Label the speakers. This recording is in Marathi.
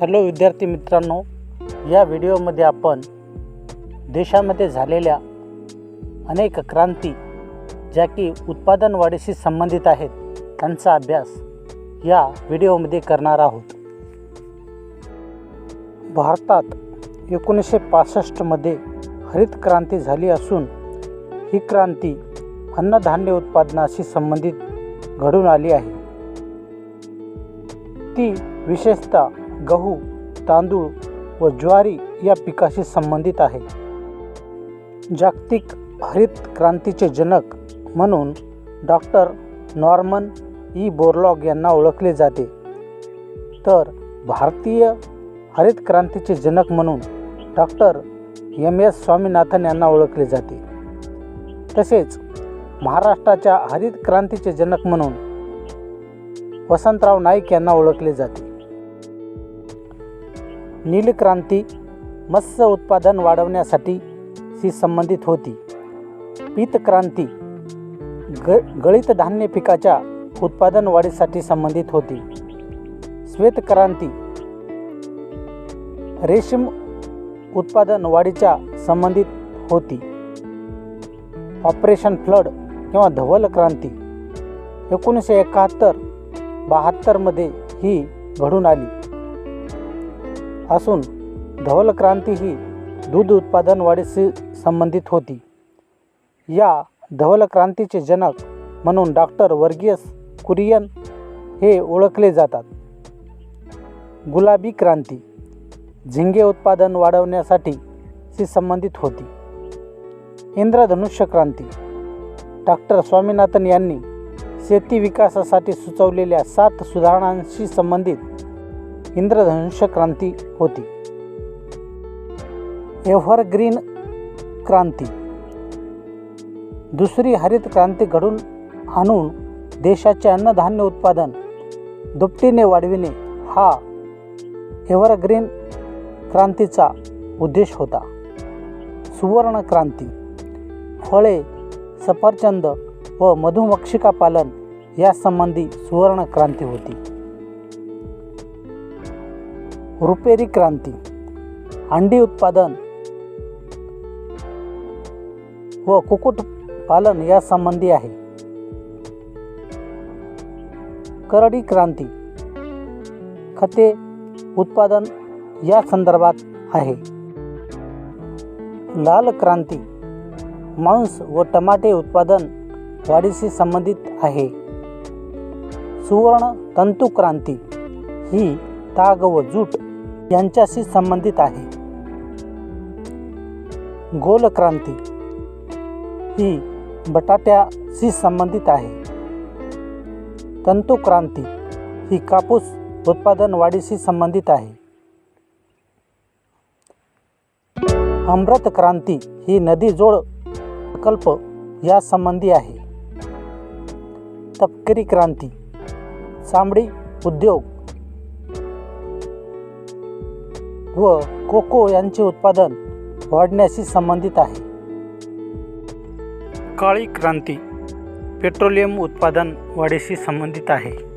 Speaker 1: हॅलो विद्यार्थी मित्रांनो या व्हिडिओमध्ये आपण देशामध्ये झालेल्या अनेक क्रांती ज्या की उत्पादन वाढीशी संबंधित आहेत त्यांचा अभ्यास या व्हिडिओमध्ये करणार आहोत. भारतात एकोणीसशे पासष्टमध्ये हरित क्रांती झाली असून ही क्रांती अन्नधान्य उत्पादनाशी संबंधित घडून आली आहे. ती विशेषतः गहू तांदूळ व ज्वारी या पिकाशी संबंधित आहे. जागतिक हरित क्रांतीचे जनक म्हणून डॉक्टर नॉर्मन ई. बोरलॉग यांना ओळखले जाते. तर भारतीय हरित क्रांतीचे जनक म्हणून डॉक्टर एम. एस. स्वामीनाथन यांना ओळखले जाते. तसेच महाराष्ट्राच्या हरित क्रांतीचे जनक म्हणून वसंतराव नाईक यांना ओळखले जाते. नीलक्रांती मत्स्य उत्पादन वाढवण्यासाठी शी संबंधित होती. पीतक्रांती ग गळीत धान्य पिकाच्या उत्पादन वाढीसाठी संबंधित होती. श्वेतक्रांती रेशीम उत्पादन वाढीच्या संबंधित होती. ऑपरेशन फ्लड किंवा धवल क्रांती एकोणीसशे एकाहत्तर बहात्तरमध्ये ही घडून आली. असून धवल क्रांती ही दूध उत्पादन वाढीशी संबंधित होती. या धवल क्रांतीचे जनक म्हणून डॉक्टर वर्गीयस कुरियन हे ओळखले जातात. गुलाबी क्रांती झिंगे उत्पादन वाढवण्यासाठी शी संबंधित होती. इंद्रधनुष्य क्रांती डॉक्टर स्वामीनाथन यांनी शेती विकासासाठी सुचवलेल्या सात सुधारणांशी संबंधित इंद्रधनुष्य क्रांती होती. एव्हरग्रीन क्रांती. दुसरी हरित क्रांती घडून आणून देशाचे अन्नधान्य उत्पादन दुपटीने वाढविणे हा एव्हरग्रीन क्रांतीचा उद्देश होता. सुवर्ण क्रांती. फळे सफरचंद व मधुमक्षिका पालन यासंबंधी सुवर्ण क्रांती होती. रुपेरी क्रांती अंडी उत्पादन व कुक्कुटपालन यासंबंधी आहे. करडी क्रांती खते उत्पादन या संदर्भात आहे. लाल क्रांती मांस व टमाटे उत्पादन वाढीशी संबंधित आहे. सुवर्ण तंतू क्रांती ही ताग व जूट यांच्याशी संबंधित आहे. गोलक्रांती ही बटाट्याशी संबंधित आहे. तंतू क्रांती ही कापूस उत्पादन वाढीशी संबंधित आहे. अमृत क्रांती ही नदी जोड प्रकल्प या संबंधी आहे. तपकिरी क्रांती चामडी उद्योग व कोको यांचे उत्पादन वाढण्याशी संबंधित आहे. काळी क्रांती पेट्रोलियम उत्पादन वाढीशी संबंधित आहे.